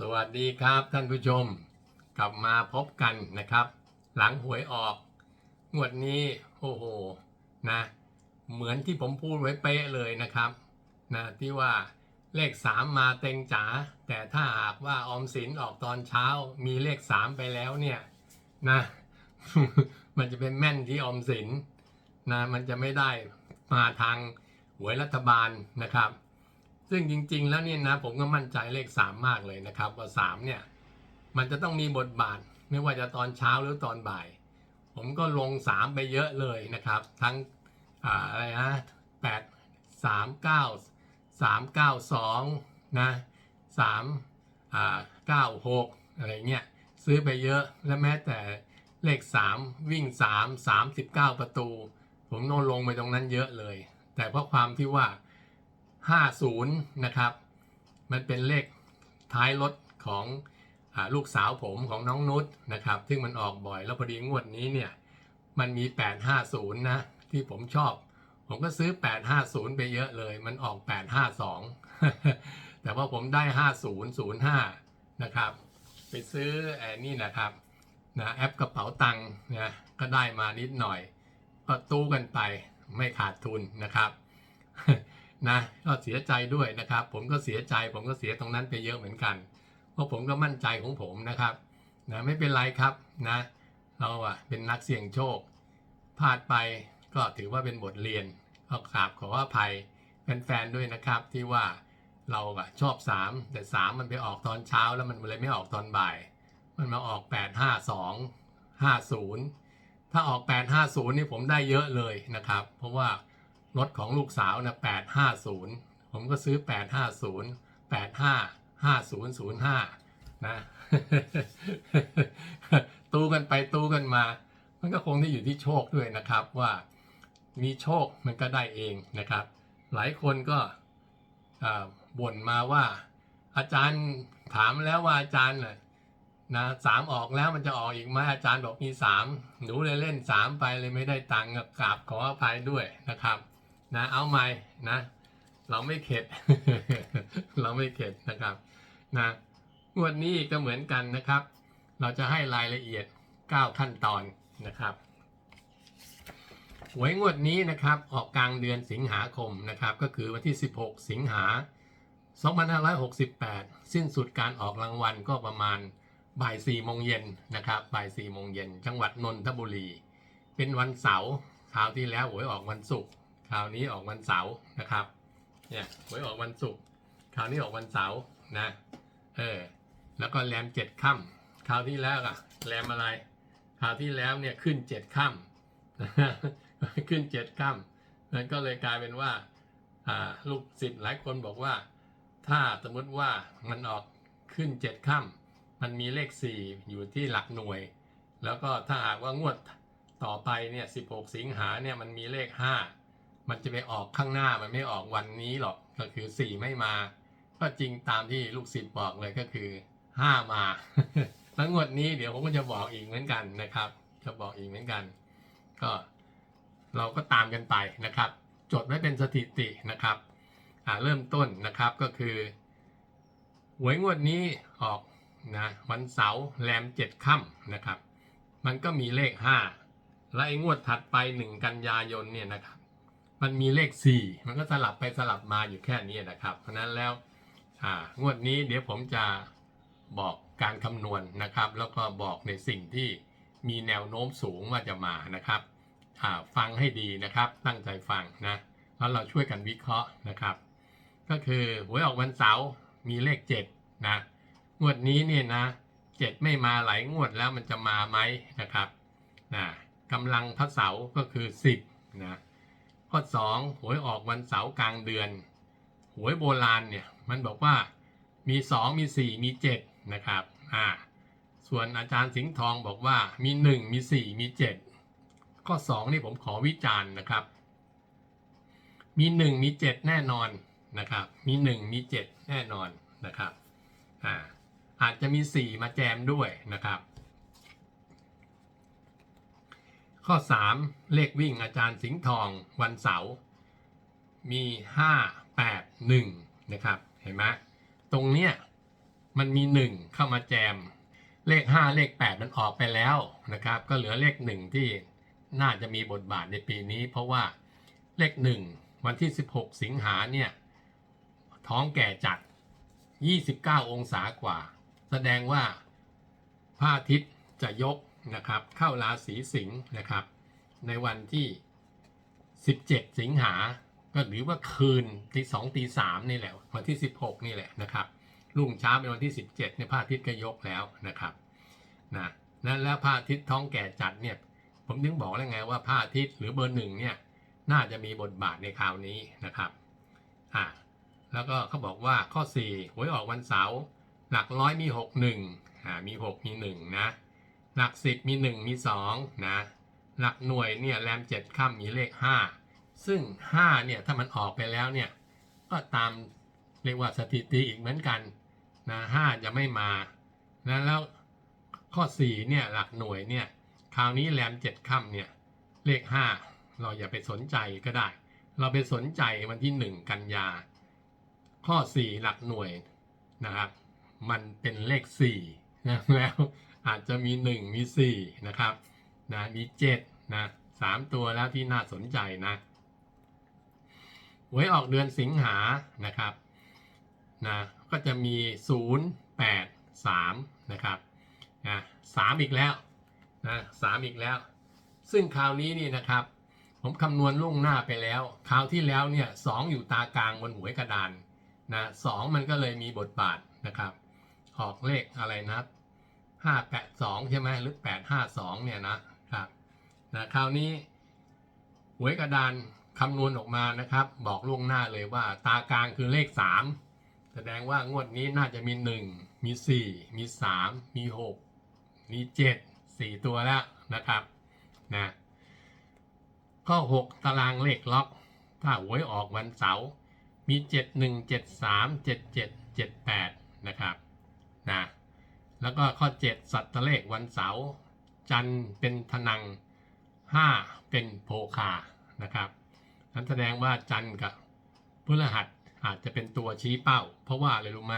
สวัสดีครับท่านผู้ชม กลับมาพบกันนะครับ หลังหวยออก งวดนี้โอ้โหนะ เหมือนที่ผมพูดไว้เป๊ะเลยนะครับนะที่ว่าเลข 3 มาเต็งจ๋าแต่ถ้าหากว่าออมสินออกตอนเช้า มีเลข 3 ไปแล้วเนี่ยนะมันจะเป็นแม่นที่ออมสินนะมันจะไม่ได้มาทางหวยรัฐบาลนะครับ ซึ่งจริง ๆ แล้วเนี่ยนะผมก็มั่นใจเลข 3 มากเลยนะครับ ว่า 3 เนี่ย มันจะต้องมีบทบาท ไม่ว่าจะตอนเช้าหรือตอนบ่าย ผมก็ลง 3 ไปเยอะเลยนะครับ ทั้งอ่าอะไรนะ8 3 9 3 9 2นะ3อ่า9 6อะไรเงี้ยซื้อไปเยอะและแม้แต่เลข 3 วิ่ง 3 39 ประตู ผมโนลงไปตรงนั้นเยอะเลย แต่เพราะความที่ว่า 50 นะครับ มันเป็นเลขท้ายรถของอลูกสาวผมของน้องนุชนะครับ ซึ่งมันออกบ่อยแล้วพอดีงวดนี้เนี่ย มันมี 850 นะ ที่ผมชอบ ผมก็ซื้อ 850 ไปเยอะเลย มันออก 852 แต่ว่าผมได้ 5005 นะครับ ไปซื้อไอ้นี่นะครับนะแอปกระเป๋าตังค์นะก็ได้มานิดหน่อย ก็ตู้กันไปไม่ขาดทุนนะครับ นะก็เสียใจด้วยนะครับ ผมก็เสียใจ ผมก็เสียตรงนั้นไปเยอะเหมือนกัน เพราะผมก็มั่นใจของผมนะครับนะไม่เป็นไรครับนะเราอะเป็นนักเสี่ยงโชคพลาดไปก็ถือว่าเป็นบทเรียนก็กราบขออภัยแฟนๆด้วยนะครับที่ว่าเราอะชอบ 3 แต่ 3 มันไปออกตอนเช้าแล้วมันเลยไม่ออกตอนบ่าย มันมาออก 8 5 2 50 ถ้าออก 850นี่ผมได้เยอะเลยนะครับ เพราะว่า รถของลูกสาวนะ850ผมก็ซื้อ850 85 5005นะตู้กันไปตู้กันมา มันก็คงที่อยู่ที่โชคด้วยนะครับว่ามีโชคมันก็ได้เองนะครับ หลายคนก็บ่นมาว่า อาจารย์ถามแล้วว่าอาจารย์นะสามออกแล้วมันจะออกอีกไหมอาจารย์บอกมีสามหนูเลยเล่นสามไปเลยไม่ได้ตังค์กราบขออภัยด้วยนะครับ นะเอาใหม่นะ เราไม่เข็ด เราไม่เข็ดนะครับนะงวดนี้ก็เหมือนกันนะครับ เราจะให้รายละเอียด 9 ขั้นตอนนะครับหวยงวดนี้นะครับออกกลางเดือนสิงหาคมนะครับ ก็คือวันที่ 16 สิงหา 2568 สิ้นสุดการออกรางวัลก็ประมาณบ่าย4โมงเย็นนะครับบ่าย4โมงเย็นจังหวัดนนทบุรี เป็นวันเสาร์คราวที่แล้วหวยออกวันศุกร์ คราวนี้ออกวันเสาร์นะครับเนี่ยหวยออกวันศุกร์คราวนี้ออกวันเสาร์นะเออแล้วก็แรมเจ็ดค่ำคราวที่แล้วอะแรมอะไร คราวที่แล้วเนี่ยขึ้นเจ็ดค่ำขึ้นเจ็ดค่ำนั่นก็เลยกลายเป็นว่าอ่าลูกศิษย์หลายคนบอกว่า ถ้าสมมติว่ามันออกขึ้นเจ็ดค่ำมันมีเลขสี่อยู่ที่หลักหน่วย แล้วก็ถ้าหากว่างวดต่อไปเนี่ย16สิงหาเนี่ยมันมีเลข5 มันจะไปออกข้างหน้ามันไม่ออกวันนี้หรอกก็คือ4ไม่มา ก็จริงตามที่ลูกศิษย์บอกเลยก็คือ5มาแล้วงวดนี้เดี๋ยวผมก็จะบอกอีกเหมือนกันนะครับ จะบอกอีกเหมือนกัน ก็เราก็ตามกันไปนะครับ จดไว้เป็นสถิตินะครับอ่าเริ่มต้นนะครับก็คือหวยงวดนี้ออกนะวันเสาร์แรมเจ็ดค่ำนะครับ มันก็มีเลข 5 และไอ้งวดถัดไป 1 กันยายนเนี่ยนะครับ มันมีเลข 4 มันก็สลับไปสลับมาอยู่แค่นี้นะครับ เพราะนั้นแล้วงวดนี้เดี๋ยวผมจะบอกการคำนวณนะครับ แล้วก็บอกในสิ่งที่มีแนวโน้มสูงว่าจะมานะครับฟังให้ดีนะครับตั้งใจฟังนะแล้วเราช่วยกันวิเคราะห์นะครับ ก็คือหวยออกวันเสาร์มีเลข 7 นะงวดนี้เนี่ยนะเจ็ดไม่มาหลายงวดแล้วมันจะมาไหมนะครับนะกำลังพระเสาร์ก็คือ 10นะ ข้อ2หวยออกวันเสาร์กลางเดือน หวยโบราณเนี่ยมันบอกว่ามี2มี4มี7นะครับอ่าส่วนอาจารย์สิงห์ทองบอกว่ามี1มี4มี7ข้อ2นี่ผมขอวิจารณ์นะครับ มี1มี7แน่นอนนะครับมี1มี7แน่นอนนะครับอ่าอาจจะมี4มาแจมด้วยนะครับ ข้อ 3 เลขวิ่งอาจารย์สิงห์ทองวันเสาร์มี 5 8 1 นะครับ เห็นไหมตรงเนี้ยมันมีหนึ่งเข้ามาแจม เลขห้าเลขแปดมันออกไปแล้วนะครับ ก็เหลือเลขหนึ่งที่น่าจะมีบทบาทในปีนี้ เพราะว่าเลขหนึ่งวันที่ 16 สิงหาเนี่ยท้องแก่จัด 29 องศากว่า แสดงว่าพระอาทิตย์จะยก นะครับเข้าราศีสิงห์นะครับ ในวันที่ 17 สิงหา ก็หรือว่าคืนที่สองตีสามนี่แหละวันที่ 16 นี่แหละนะครับรุ่งเช้าเป็นวันที่ 17เนี่ยพระอาทิตย์ก็ยกแล้วนะครับนะนั้นแล้วพระอาทิตย์ท้องแก่จัดเนี่ยผมถึงบอกแล้วไงว่าพระอาทิตย์หรือเบอร์หนึ่งเนี่ยน่าจะมีบทบาทในคราวนี้นะครับอ่าแล้วก็เขาบอกว่าข้อ4หวยออกวันเสาร์หลักร้อยมี 6 1อ่ามี 6 มี1นะ หลัก10มี 1 มี 2 นะ หลักหน่วยเนี่ยแรม7ค่ำมีเลข 5 ซึ่ง 5 เนี่ย ถ้ามันออกไปแล้วเนี่ย ก็ตามเรียกว่าสถิติอีกเหมือนกันนะ5จะไม่มานะแล้วข้อ 4 เนี่ย หลักหน่วยเนี่ย คราวนี้แรม7ค่ำเนี่ย เลข 5 เราอย่าไปสนใจก็ได้ เราไปสนใจวันที่ 1 กันยา ข้อ 4 หลักหน่วยนะครับ มันเป็นเลข4นะแล้ว อาจจะมี 1 มี 4 นะครับนะมี7นะสามตัวแล้วที่น่าสนใจนะหวยออกเดือนสิงหานะครับนะก็จะมี 0 8 3นะครับนะสามอีกแล้วนะสามอีกแล้ว ซึ่งคราวนี้นี่นะครับ ผมคำนวณล่วงหน้าไปแล้ว คราวที่แล้วเนี่ยสองอยู่ตากลางบนหวยกระดานนะสองมันก็เลยมีบทบาทนะครับ ออกเลขอะไรนะ ห้าแปดสองใช่ไหมหรือแปดห้าสองเนี่ยนะครับนะคราวนี้หวยกระดานคำนวณออกมานะครับ บอกล่วงหน้าเลยว่า ตากลางคือเลขสามแสดงว่างวดนี้น่าจะมีหนึ่งมีสี่มีสามมีหกมีเจ็ดสี่ตัวแล้วนะครับนะข้อหกตารางเลขล็อก ถ้าหวยออกวันเสาร์มีเจ็ดหนึ่งเจ็ดสามเจ็ดเจ็ดเจ็ดแปดนะครับนะ แล้วก็ข้อ 7 สัตว์เลขวันเสาร์จันเป็นธนัง 5 เป็นโภคานะครับนั้นแสดงว่าจันกับพฤหัสอาจจะเป็นตัวชี้เป้า เพราะว่าอะไรรู้ไหม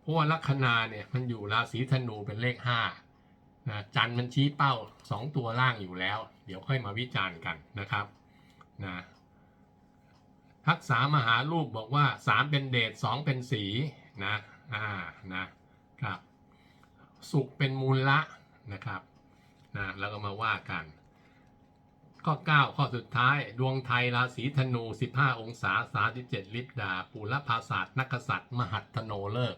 เพราะว่าลัคนาเนี่ยมันอยู่ราศีธนูเป็นเลข5นะจันมันชี้เป้า 2 ตัวล่างอยู่แล้ว เดี๋ยวค่อยมาวิจารณ์กันนะครับนะทักษามหาลูกบอกว่า 3 เป็นเดช2เป็นสีนะอ่านะครับ สุขเป็นมูลละนะครับนะแล้วก็มาว่ากัน ข้อ 9 ข้อสุดท้าย ดวงไทยราศีธนู 15 องศา 37 ลิบดาปุรภาศาสตร์นักษัตริย์ มหัตถโนเลิก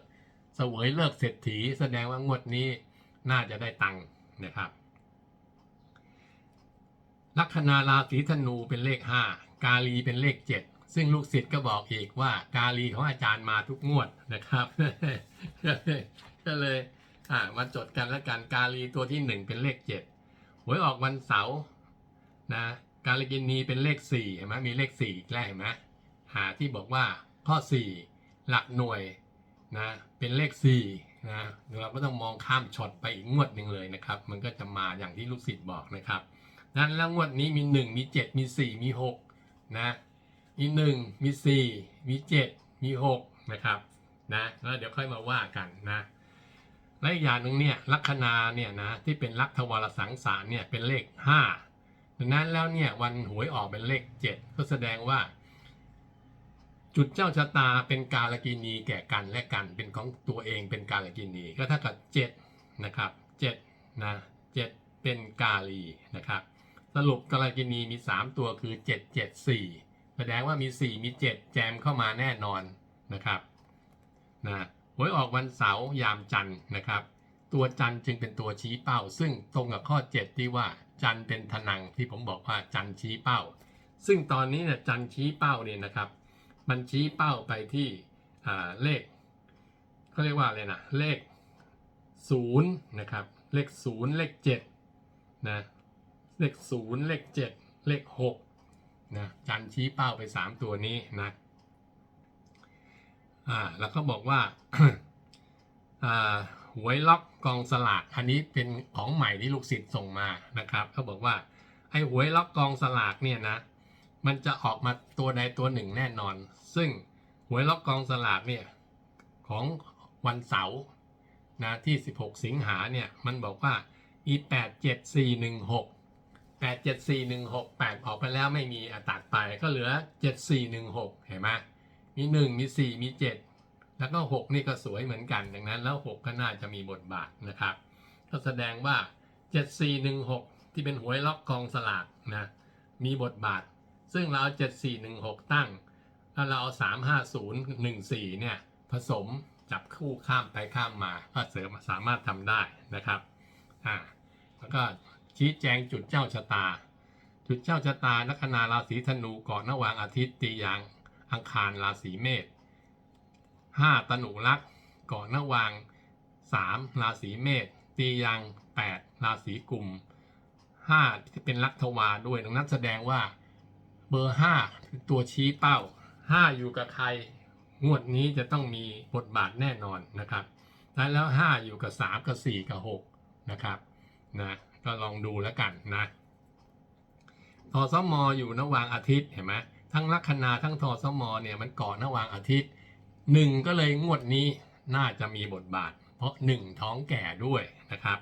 เสวยเลิกเศรษฐี แสดงว่างวดนี้น่าจะได้ตังค์นะครับลัคนาราศีธนูเป็นเลข 5 กาลีเป็นเลข 7 ซึ่งลูกศิษย์ก็บอกอีกว่า กาลีของอาจารย์มาทุกงวดนะครับก็เลย อ่ามาจดกันแล้วกันกาลีตัวที่หนึ่งเป็นเลขเจ็ดหวยออกวันเสาร์นะกาลกินีเป็นเลขสี่เห็นไหมมีเลขสี่อีกแล้วเห็นไหมหาที่บอกว่าข้อสี่หลักหน่วยนะเป็นเลขสี่นะเราก็ต้องมองข้ามช็อตไปอีกงวดหนึ่งเลยนะครับ มันก็จะมาอย่างที่ลูกศิษย์บอกนะครับนั้นแล้วงวดนี้มีหนึ่งมีเจ็ดมีสี่มีหกนะมีหนึ่งมีสี่มีเจ็ดมีหกนะครับนะแล้วเดี๋ยวค่อยมาว่ากันนะ และอีกอย่างหนึ่งเนี่ยลัคนาเนี่ยนะที่เป็นลักทวารสังสารเนี่ยเป็นเลขห้าดังนั้นแล้วเนี่ยวันหวยออกเป็นเลขเจ็ดก็แสดงว่า จุดเจ้าชะตาเป็นกาลกินีแก่กันและกันเป็นของตัวเองเป็นกาลกินีก็เท่ากับเจ็ดนะครับเจ็ดนะเจ็ดเป็นกาลีนะครับสรุปกาลกินีมี 3 ตัวคือ 7 7 4 แสดงว่ามี 4 มี 7 แจมเข้ามาแน่นอนนะครับนะ หวยออกวันเสาร์ยามจันทร์นะครับ ตัวจันทร์จึงเป็นตัวชี้เป้า ซึ่งตรงกับข้อ 7 ที่ว่าจันทร์เป็นธนังที่ผมบอกว่าจันทร์ชี้เป้า ซึ่งตอนนี้เนี่ยจันทร์ชี้เป้าเนี่ยนะครับ มันชี้เป้าไปที่เลขเขาเรียกว่าอะไรนะเลขศูนย์นะครับเลขศูนย์เลขเจ็ดนะเลขศูนย์เลขเจ็ดเลขหกนะจันทร์ชี้เป้าไปสามตัวนี้นะ อ่าแล้วก็บอกว่าอ่าหวยล็อกกองสลากอันนี้เป็นของใหม่ที่ลูกศิษย์ส่งมานะครับเขาบอกว่าไอ้หวยล็อกกองสลากเนี่ยนะ มันจะออกมาตัวใดตัวหนึ่งแน่นอน ซึ่งหวยล็อกกองสลากเนี่ยของวันเสาร์นะที่ 16 สิงหาเนี่ยมันบอกว่ามี8 7 4 1 6 8 7 4 1 6 8 ออกไปแล้วไม่มีอตัดไปก็เหลือ 7 4 1 6 เห็นไหม มี1มี4มี7แล้วก็6นี่ก็สวยเหมือนกันดังนั้นแล้ว6ก็น่าจะมีบทบาทนะครับ ก็แสดงว่า7416ที่เป็นหวยล็อกกองสลากนะมีบทบาท ซึ่งเราเอา7416ตั้งแล้วเราเอา35014เนี่ยผสมจับคู่ข้ามไปข้ามมาก็เสริมสามารถทำได้นะครับอ่าแล้วก็ชี้แจงจุดเจ้าชะตา จุดเจ้าชะตาลัคนาราศีธนูเกาะนวางอาทิตย์ตียาง อังคารราศีเมษห้าตนุรักษ์กาะนวางสามราศีเมษตียางแปดราศีกุมห้าที่เป็นลักทวาด้วยดังนั้นแสดงว่าเบอร์ห้าตัวชี้เป้าห้าอยู่กับใครงวดนี้จะต้องมีบทบาทแน่นอนนะครับ แล้วห้าอยู่กับสามกับสี่กับหกนะครับนะก็ลองดูแล้วกันนะทอสมออยู่นวางอาทิตย์เห็นไหม ทั้งลัคนาทั้งทอสมอเนี่ยมันเกาะนวางอาทิตย์หนึ่งก็เลยงวดนี้น่าจะมีบทบาท เพราะหนึ่งท้องแก่ด้วยนะครับ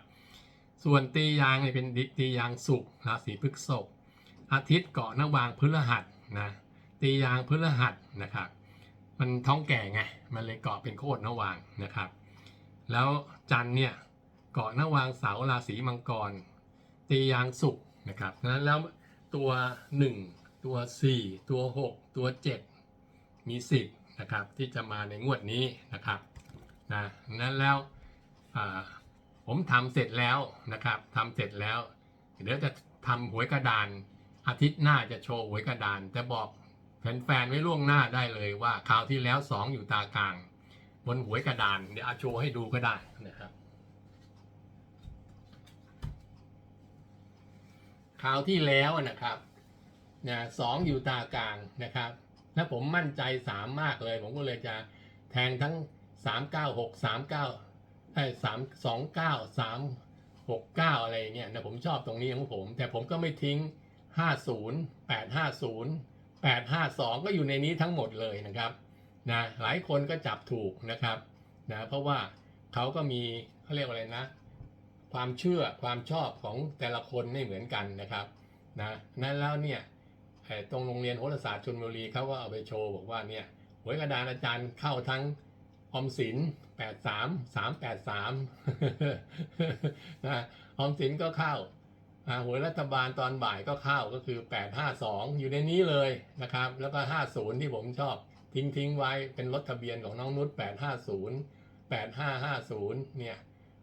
ส่วนตียางเนี่ยเป็นตียางสุกราศีพฤษภอาทิตย์เกาะนวางพฤหัสนะตียางพฤหัสนะครับมันท้องแก่ไงมันเลยเกาะเป็นโคตรนวางนะครับ แล้วจันทร์เนี่ยเกาะนวางเสาราศีมังกร ตียางสุกนะครับนั้นแล้วตัว1 ตัว 4 ตัว 6 ตัว 7 มีสิทธิ์นะครับที่จะมาในงวดนี้นะครับนะนั้นแล้วผมทำเสร็จแล้วนะครับทำเสร็จแล้ว เดี๋ยวจะทำหวยกระดานอาทิตย์หน้าจะโชว์หวยกระดานจะบอกแฟนๆไว้ล่วงหน้าได้เลยว่าคราวที่แล้ว 2 อยู่ตากลาง บนหวยกระดานเดี๋ยวเอาโชว์ให้ดูก็ได้นะครับคราวที่แล้วนะครับ นะสองอยู่ตากลางนะครับและผมมั่นใจสามมากเลย ผมก็เลยจะแทงทั้ง3 9 6 3 9ไอ้สามสองเก้าสามหกเก้าอะไรเนี่ยนะผมชอบตรงนี้ของผม แต่ผมก็ไม่ทิ้ง50 850 852ก็อยู่ในนี้ทั้งหมดเลยนะครับนะหลายคนก็จับถูกนะครับนะเพราะว่าเขาก็มีเขาเรียกว่าอะไรนะ ความเชื่อความชอบของแต่ละคนไม่เหมือนกันนะครับนะนั้นแล้วเนี่ย ตรงโรงเรียนโหราศาสตร์ชลบุรีเขาก็เอาไปโชว์บอกว่าเนี่ยหวยกระดานอาจารย์เข้าทั้งออมสิน83 383นะออมสินก็เข้าหวยรัฐบาลตอนบ่ายก็เข้าก็คือ 852 อยู่ในนี้เลยนะครับ แล้วก็ 50 ที่ผมชอบทิ้งทิ้งไว้เป็นรถทะเบียนของน้องนุช850 8550 เนี่ย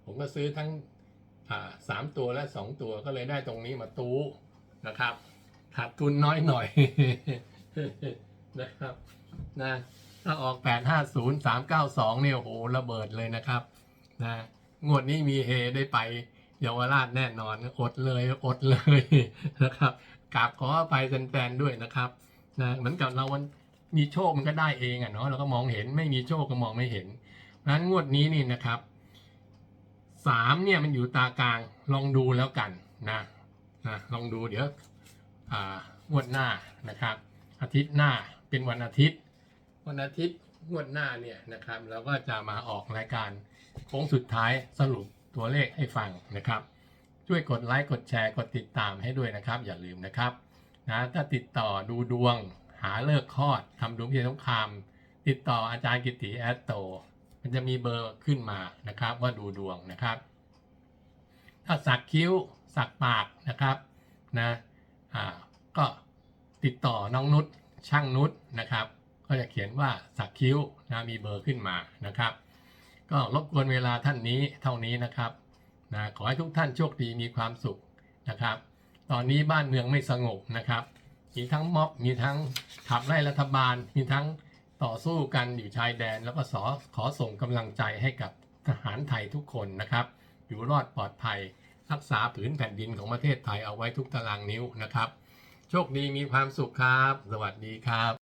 ผมก็ซื้อทั้งสามตัวและ 2 ตัวก็เลยได้ตรงนี้มาตู้นะครับ ขาดทุนน้อยหน่อยนะครับนะถ้าออก 850 392 เนี่ยโอ้โหระเบิดเลยนะครับนะงวดนี้มีเฮได้ไปเยาวราชแน่นอนอดเลยอดเลยนะครับกราบขออภัยแฟนๆด้วยนะครับนะเหมือนกับเรามันมีโชคมันก็ได้เองอะเนาะเราก็มองเห็นไม่มีโชคก็มองไม่เห็นเพราะฉะนั้นงวดนี้นี่นะครับสามเนี่ยมันอยู่ตากลางลองดูแล้วกันนะนะลองดูเดี๋ยว งวดหน้านะครับ อาทิตย์หน้าเป็นวันอาทิตย์ วันอาทิตย์งวดหน้าเนี่ยนะครับเราก็จะมาออกรายการโค้งสุดท้ายสรุปตัวเลขให้ฟังนะครับ ช่วยกดไลค์กดแชร์กดติดตามให้ด้วยนะครับ อย่าลืมนะครับนะถ้าติดต่อดูดวงหาเลิกคลอดทำดวงเพียงสงครามติดต่ออาจารย์กิติแอตโต มันจะมีเบอร์ขึ้นมานะครับ ว่าดูดวงนะครับ ถ้าสักคิ้วสักปากนะครับนะ อ่าก็ติดต่อน้องนุชช่างนุชนะครับ ก็จะเขียนว่าสักคิ้วนะมีเบอร์ขึ้นมานะครับ ก็รบกวนเวลาท่านนี้เท่านี้นะครับนะขอให้ทุกท่านโชคดีมีความสุขนะครับ ตอนนี้บ้านเมืองไม่สงบนะครับ มีทั้งม็อบมีทั้งขับไล่รัฐบาล มีทั้งต่อสู้กันอยู่ชายแดน แล้วก็สอขอส่งกำลังใจให้กับทหารไทยทุกคนนะครับ อยู่รอดปลอดภัย รักษาผืนแผ่นดินของประเทศไทยเอาไว้ทุกตารางนิ้วนะครับ โชคดีมีความสุขครับ สวัสดีครับ